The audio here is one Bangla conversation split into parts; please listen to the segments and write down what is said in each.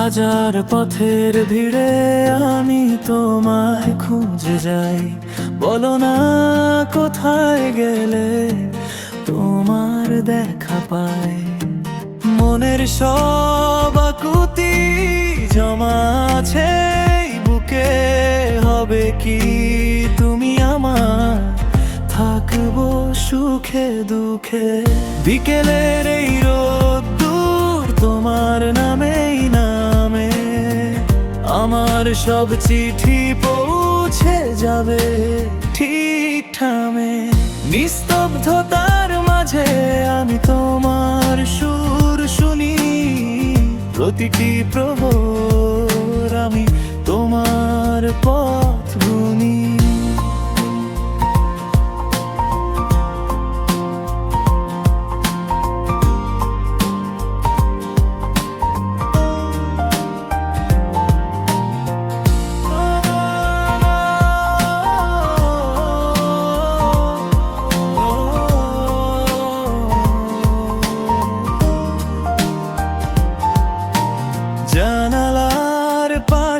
হাজার পথের ভিড়ে আমি তোমায় খুঁজে যাই। বলো না কোথায় গেলে তোমার দেখা পাই। মনের সব আকুতি জমা আছে বুকে হবে কি তুমি আমার? থাকব সুখে দুঃখে। বিকেলের আমার সব চিঠি পৌঁছে যাবে ঠিক ঠামে। নিস্তব্ধতার মাঝে আমি তোমার সুর শুনি। প্রতিটি প্রহর আমি তোমার পথ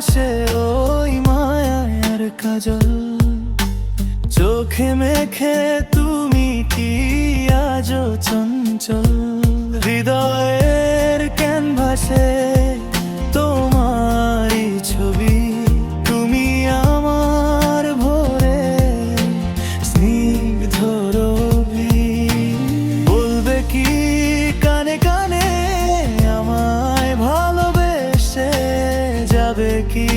পাশে ওই মায়ার কাজল। চোখে মেখে তুমি কি আজ চঞ্চল? হৃদয়ের ক্যানভাসে যাবে কি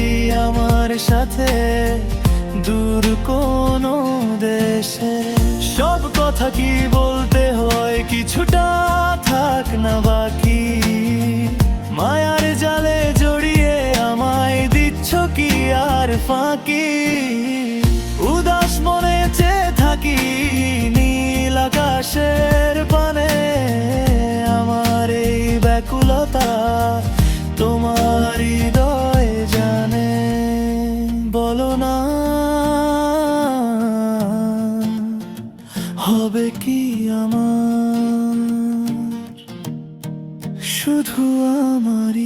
আমার সাথে? দূর কোন দেশে। সব কথা কি বলতে হয়? কিছুটা থাক না বাকি। মায়ার জালে জড়িয়ে আমায় দিচ্ছ কি আর ফাঁকি? উদাস মনে চেয়ে থাকি নীল আকাশের পানে। আমার এই ব্যাকুলতা বলো না। হবে কি আমার? শুধু আমার